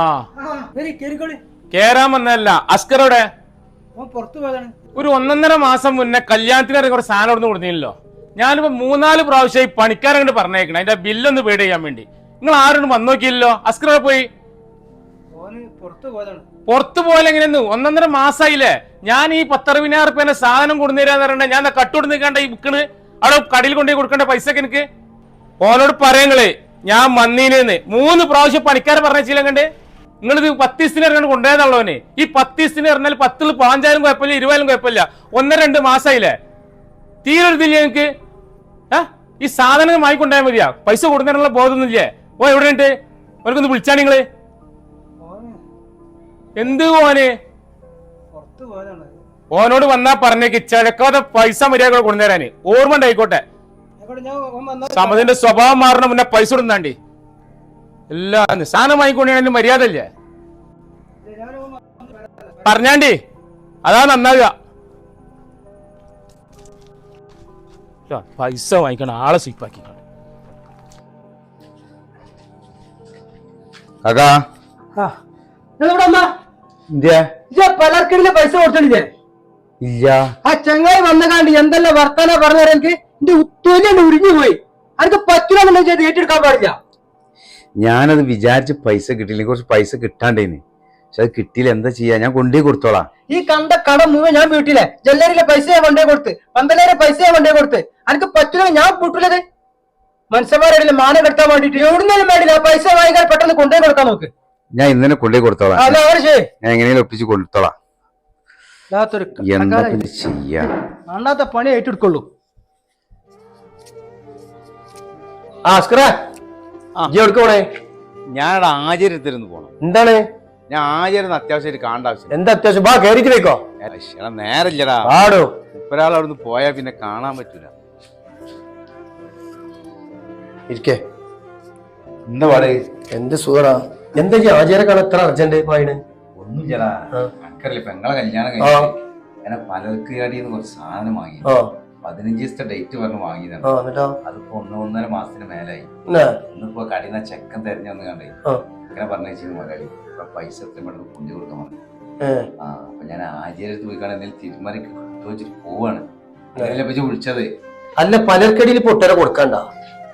ആ. കേറാൻ വന്നതല്ല. അസ്കറോടെ ഓൻ പുറത്തു പോയതാണ്. ഒരു ഒന്നൊന്നര മാസം മുന്നേ കല്യാണത്തിന് ഇറങ്ങി കുറച്ച് സാധനം അവിടെ കൊടുത്തില്ലല്ലോ ഞാനിപ്പോ മൂന്നാൽ പ്രാവശ്യം ഈ പണിക്കാരങ്ങോട്ട് പറഞ്ഞേക്കണം. അതിന്റെ ബില്ലൊന്ന് പേഡ് ചെയ്യാൻ വേണ്ടി. നിങ്ങൾ ആരോടും വന്നു നോക്കിയില്ലല്ലോ? അസ്കറോടെ പോയി? പുറത്തു പോയാൽ എങ്ങനെയെന്ന്? ഒന്നൊന്നര മാസായില്ലേ? ഞാൻ ഈ പത്തറുപതിനായിരം റുപ്യന്റെ സാധനം കൊടുന്നേരാന്ന് പറയണ്ടേ ഞാൻ കട്ടോട് നിൽക്കണ്ട ഈ ബുക്കിന് അവിടെ കടയിൽ കൊണ്ടുപോയി കൊടുക്കേണ്ട പൈസ ഒക്കെ എനിക്ക്? ഓനോട് പറയങ്ങൾ ഞാൻ മന്നീനെന്ന് മൂന്ന് പ്രാവശ്യം പണിക്കാരെ പറഞ്ഞില്ല കണ്ട്. നിങ്ങളിത് പത്ത് ദിവസത്തിന് ഇറങ്ങാണ്ട് കൊണ്ടുപോയതാണല്ലോനെ ഈ പത്ത് ദിവസത്തിന് ഇറങ്ങാൽ പത്തിൽ പതിനഞ്ചായാലും കുഴപ്പമില്ല ഇരുപതായാലും കുഴപ്പമില്ല. ഒന്നര രണ്ട് മാസമായില്ലേ തീരെ ഇതില്ലേ എനിക്ക് ആ? ഈ സാധനം വാങ്ങിക്കൊണ്ടായാൽ മതിയാ. പൈസ കൊടുക്കാനുള്ള ബോധമൊന്നുമില്ലേ? ഓ എവിടെ ഉണ്ട് ഓനക്കൊന്ന് വിളിച്ചാ നിങ്ങൾ എന്ത് ഓന്? ഓനോട് വന്നാ പറഞ്ഞേക്ക് ചിലക്കാതെ പൈസ മര്യാദകൾ കൊണ്ടുതരാന് ഓർമ്മ ഉണ്ടായിക്കോട്ടെ. സമതിന്റെ സ്വഭാവം മാറണം മുന്നേ പൈസ കൊടുന്നാണ്ടി. എല്ലാ സാധനം വാങ്ങിക്കൊണ്ടാണെങ്കിൽ മര്യാദ ഇല്ലേ വന്ന് പറഞ്ഞാണ്ടി. അതാ നന്നാവുക. ഇല്ല, പൈസ വാങ്ങിക്കണം ആളെ സീപ്പാക്കി കാക്കാ. പലർക്കിടിലെ പൈസ ഇല്ല. ആ ചങ്ങായി വന്നകാണ്ട് എന്തെല്ലാം വർത്താന പറഞ്ഞാൽ എനിക്ക്? എന്റെ ഉത്തേനെ ഉരിഞ്ഞു പോയി. എനിക്ക് പറ്റില്ല ഏറ്റെടുക്കാൻ പാടില്ല. ഞാനത് വിചാരിച്ച് പൈസ കിട്ടില്ല കുറച്ച് പൈസ കിട്ടാണ്ടേന്. പക്ഷെ അത് കിട്ടിയില്ല. എന്താ ചെയ്യാ? ഞാൻ കൊണ്ടേ കൊടുത്തോളാം. ഈ കണ്ട കട മുഴുവൻ ഞാൻ വീട്ടിലെ. ജല്ലരിയിലെ പൈസ ഞാൻ കൊണ്ടേ കൊടുത്ത്. പന്തലേരെ പൈസ ഞാൻ കൊണ്ടേ കൊടുത്ത്. എനിക്ക് പറ്റില്ല ഞാൻ കൂട്ടില്ലത് മനുഷ്യന്മാരുടെ മാനം കെടുത്താൻ വേണ്ടിട്ട് എവിടുന്നാലും വേണ്ടില്ല ആ പൈസ വാങ്ങിക്കാൻ പെട്ടെന്ന് കൊണ്ടേ കൊടുക്കാൻ നോക്ക് ഞാൻ ഇന്നലെ കൊണ്ടേ കൊടുത്തോളാം. അല്ല അവർ ശരി ഞാൻ എങ്ങനെയും ഒപ്പിച്ച് കൊടുത്തോളാം. എന്താ കടക്കാരായി. പിന്നെ ചെയ്യാ? അണ്ണാത്ത പണി ഏറ്റെടുക്കുള്ളൂ. ആ അസ്കറ. ഇജ്ജ് എവിടേക്ക് പോണേ? ഞാൻ ആചാര്യത്തിരുന്ന് പോണം. എന്താണ്? ഞാൻ ആചാര്യ അത്യാവശ്യമായിട്ട് കാണേണ്ട ആവശ്യം എന്താ അത്യാവശ്യം? ബാ കേറിട്ട് വെക്കോ നേരല്ലടാ. പാടോ. ഒരാൾ അവിടുന്ന് പോയാൽ പിന്നെ കാണാൻ പറ്റൂല. ഇരിക്കേ. എന്താ പാടേ എന്ത് സുഖടാ. എന്താ ഈ ആചാര കാണാൻ എത്ര അർജന്റ് പോയിന് ഒന്നും ചേടാ ആ. അക്കറില്ല പെങ്ങളെ കല്യാണം. കഴിഞ്ഞു അങ്ങനെ പലർക്ക് അടിയിൽ കുറച്ച് സാധനം വാങ്ങി. പതിനഞ്ച് ദിവസത്തെ ഡേറ്റ് പറഞ്ഞ് വാങ്ങിയതാണ്. അതിപ്പോ ഒന്നൊന്നര മാസത്തിന് മേലായി. ഇന്നിപ്പോ കടിന ചെക്കൻ തെരഞ്ഞു വന്ന് കണ്ടേ. അങ്ങനെ പറഞ്ഞു മലയാളി പൈസ എത്രയും പെട്ടെന്ന് കൊണ്ടു കൊടുക്കാൻ പറഞ്ഞു. ആ അപ്പൊ ഞാൻ ആചാര്യത്ത് പോയിക്കാണെങ്കിൽ കാണാൻ കിട്ടുമോ വെച്ചിട്ട് പോവാണ്. അതിനെ പറ്റി വിളിച്ചത്. അല്ല പലർക്കടിയിൽ പൊട്ടര കൊടുക്കണ്ട?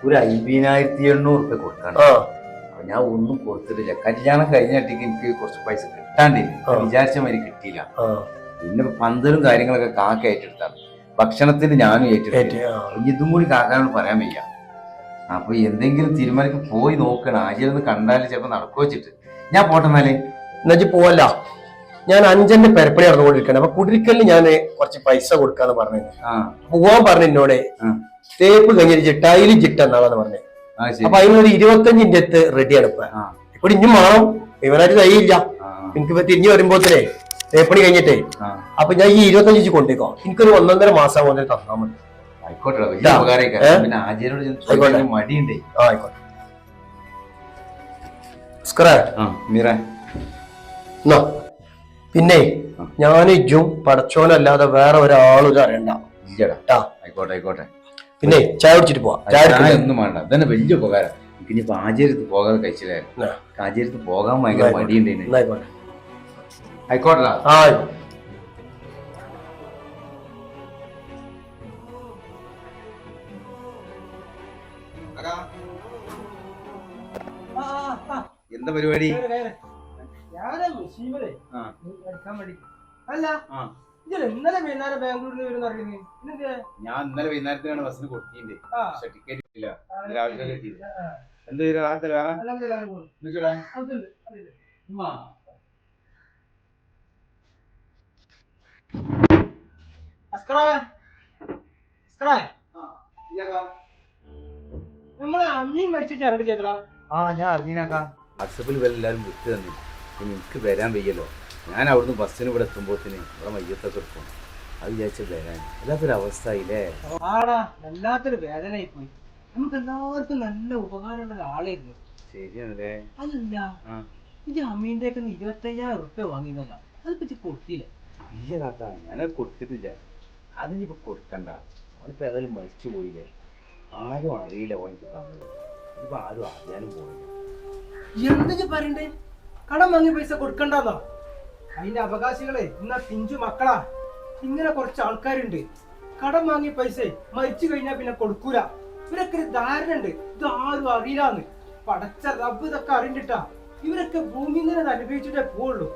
ഒരു അയ്യായിരത്തി എണ്ണൂറ് റുപ്യ കൊടുക്കണ്ട അപ്പൊ ഞാൻ ഒന്നും കൊടുത്തിട്ടില്ല. കല്യാണം കഴിഞ്ഞിട്ടേക്ക് എനിക്ക് കുറച്ച് പൈസ കിട്ടാണ്ടില്ല. വിചാരിച്ച മാതിരി കിട്ടിയില്ല. പിന്നെ പന്തലും കാര്യങ്ങളൊക്കെ കാക്ക ഏറ്റെടുത്താണ്. ഭക്ഷണത്തിന് ഞാനും ഏറ്റെടുത്തു. ഏറ്റ്, ഇതും കൂടി കാക്കാനോട് പറയാൻ വയ്യ. അപ്പൊ എന്തെങ്കിലും തീരുമാനിക്ക് പോയി നോക്കണം. ആചാര്യ കണ്ടാലും ചിലപ്പോ നടക്കു വെച്ചിട്ട്. ഞാൻ പോട്ടെന്നാലേ എന്നാ ഇജ്ജ് പോവല്ല. ഞാൻ അഞ്ചന്റെ പെരപ്പണി നടന്നുകൊണ്ടിരിക്കണം അപ്പൊ കുടിരിക്കലിന് ഞാൻ കുറച്ച് പൈസ കൊടുക്കാന്ന് പറഞ്ഞു. പോവാൻ പറഞ്ഞു എന്നോട്. തേപ്പ് കഴിഞ്ഞിട്ട് ടൈൽ ചിട്ട എന്നാണെന്ന് പറഞ്ഞു. അപ്പൊ അതിനൊരു ഇരുപത്തഞ്ചിന്റെ അടുത്ത് റെഡിയാണ് ഇപ്പൊ. ഇവിടെ ഇനിയും വേണം ഇവനായിട്ട് തയ്യില്ല എനിക്ക് ഇപ്പൊ തിരിഞ്ഞു വരുമ്പോത്തേ തേപ്പണി കഴിഞ്ഞിട്ടേ. അപ്പൊ ഞാൻ ഈ ഇരുപത്തഞ്ച് കൊണ്ടേക്കോ എനിക്കൊരു ഒന്നൊന്നര മാസം കൊണ്ട് തന്നാ മതി. ആയിക്കോട്ടെ വലിയ? പിന്നെ ആചാര്യോട്. ചോദിക്കാൻ മടിയുണ്ടേ? ആ ആയിക്കോട്ടെ. ഞാൻ ഇജ്ജും പടച്ചോനല്ലാതെ വേറെ ഒരാളും അറിയണ്ട. ആയിക്കോട്ടെ ആയിക്കോട്ടെ. പിന്നെ ചായ കുടിച്ചിട്ട് പോവാം. ചായ ഒന്നും വേണ്ട. ഇതന്നെ വലിയ ഉപകാരം. എനിക്ക് ഇനിയിപ്പോ ആചാര്യത്ത് പോകാതെ കഴിച്ചില്ലായിരുന്നു. ആചാര്യത്ത് പോകാൻ ഭയങ്കര ആയിക്കോട്ടെ. ആയിക്കോട്ടെ. എന്താ പരിപാടി. അല്ല ഇന്നലെ വൈകുന്നേരം ബാംഗ്ലൂരിൽ നിന്ന് വരുന്ന അറിയുന്നത് ഞാൻ ഇന്നലെ വൈകുന്നേരത്തിനാണ് ബസ്സിന് കൊടുത്തിട്ടുണ്ട്. ആ. പക്ഷെ ടിക്കറ്റ് ഇല്ല. രാവിലെ കിട്ടിയില്ല. എന്ത് ചെയ്യാ. നമ്മളെ അമ്മയും മരിച്ചിട്ട് ഇറങ്ങി ചേട്ടാ ആ ഞാൻ അറിഞ്ഞാക്കാം വാട്സപ്പിൽ ഇവർ എല്ലാവരും വിട്ട് തന്നു. പിന്നെ എനിക്ക് വരാൻ വയ്യല്ലോ. ഞാൻ അവിടുന്ന് ബസ്സിന് ഇവിടെ എത്തുമ്പോത്തിന് ഇവിടെ മയ്യത്തൊക്കെ എടുക്കും. അത് വിചാരിച്ച വരാൻ. വല്ലാത്തൊരു അവസ്ഥ ഇല്ലേ ആടാ വല്ലാത്തൊരു വേദനയായി പോയി നമുക്ക് എല്ലാവർക്കും നല്ല ഉപകാരമുള്ള ഒരാളായിരുന്നു. ശരിയാണല്ലേ? അതല്ല ഇത് അമ്മീന്റെ ഒക്കെ ഇരുപത്തയ്യായിരം ഉറുപ്പ്യ വാങ്ങിയതല്ല. അത് പറ്റി കൊടുത്തില്ല? ഇല്ല കാക്ക ഞാനത് കൊടുത്തിട്ടില്ല. അതിനിപ്പോ കൊടുക്കണ്ട. അവനിപ്പോ ഏതായാലും മരിച്ചു പോയില്ലേ ആരും അറിയില്ല ഓനിക്ക് തന്നത് ഇപ്പൊ ആരും അറിയാനും പോയില്ല എന്തിനു പറയണ്ടേ? കടം വാങ്ങി പൈസ കൊടുക്കണ്ടെന്നോ? അതിന്റെ അവകാശികളെ ഇന്നാ പിഞ്ചു മക്കളാ. ഇങ്ങനെ കുറച്ച് ആൾക്കാരുണ്ട്. കടം വാങ്ങിയ പൈസ മരിച്ചു കഴിഞ്ഞാൽ പിന്നെ കൊടുക്കൂല. ഇവരൊക്കെ ഒരു ധാരണ ഉണ്ട് ഇത് ആരും അറിയില്ലാന്ന്. പടച്ച റബ്ബ് ഇതൊക്കെ അറിഞ്ഞിട്ടാ. ഇവരൊക്കെ ഭൂമി ഇങ്ങനെ അനുഭവിച്ചിട്ടേ പോവുള്ളൂ.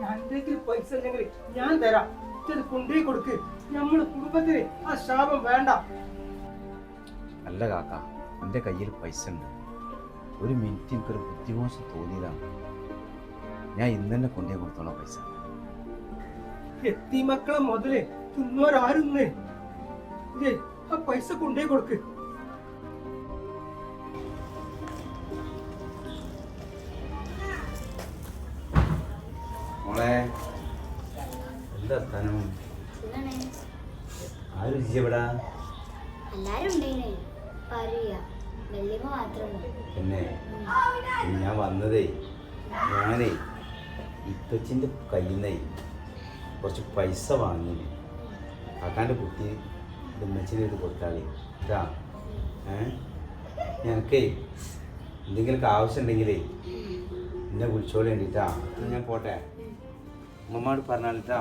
ഞാൻ പൈസ ഉണ്ടെങ്കിൽ ഞാൻ തരാം. ഇത് കൊണ്ടുപോയി കൊടുക്ക്. നമ്മൾ കുടുംബത്തിന് ആ ശാപം വേണ്ട. അല്ല കാക്ക എന്റെ കയ്യിൽ പൈസ ഉണ്ട്. ഒരു മിനിറ്റ് എനിക്കൊരു ബുദ്ധിമോശം തോന്നിയതാണ്. ഞാൻ ഇന്ന് തന്നെ കൊണ്ടേ കൊടുത്തോളാം പൈസ. എത്തി മക്കളെ മുതലേ തിന്നോരാരുന്ന് ആ പൈസ കൊണ്ടേ കൊടുക്ക്. മോളെ എന്താ സ്ഥാനം ആരും ചെയ്യപ്പെടാ എല്ലാരും മാത്രമേ പിന്നെ ഞാൻ വന്നതേ ഞാനേ ഇപ്പച്ചിന്റെ കയ്യിൽ നിന്നേ കുറച്ച് പൈസ വാങ്ങി കാക്കാന്റെ കുട്ടി ഇത് ഉമ്മച്ചിനെ ഇത് കൊടുത്താലേ ഇതാ ഏ? ഞങ്ങൾക്കേ എന്തെങ്കിലുമൊക്കെ ആവശ്യം ഉണ്ടെങ്കിലേ എന്നെ വിളിച്ചോളേണ്ടിട്ടാ ഞാൻ പോട്ടെ. ഉമ്മമാട് പറഞ്ഞാലിട്ടാ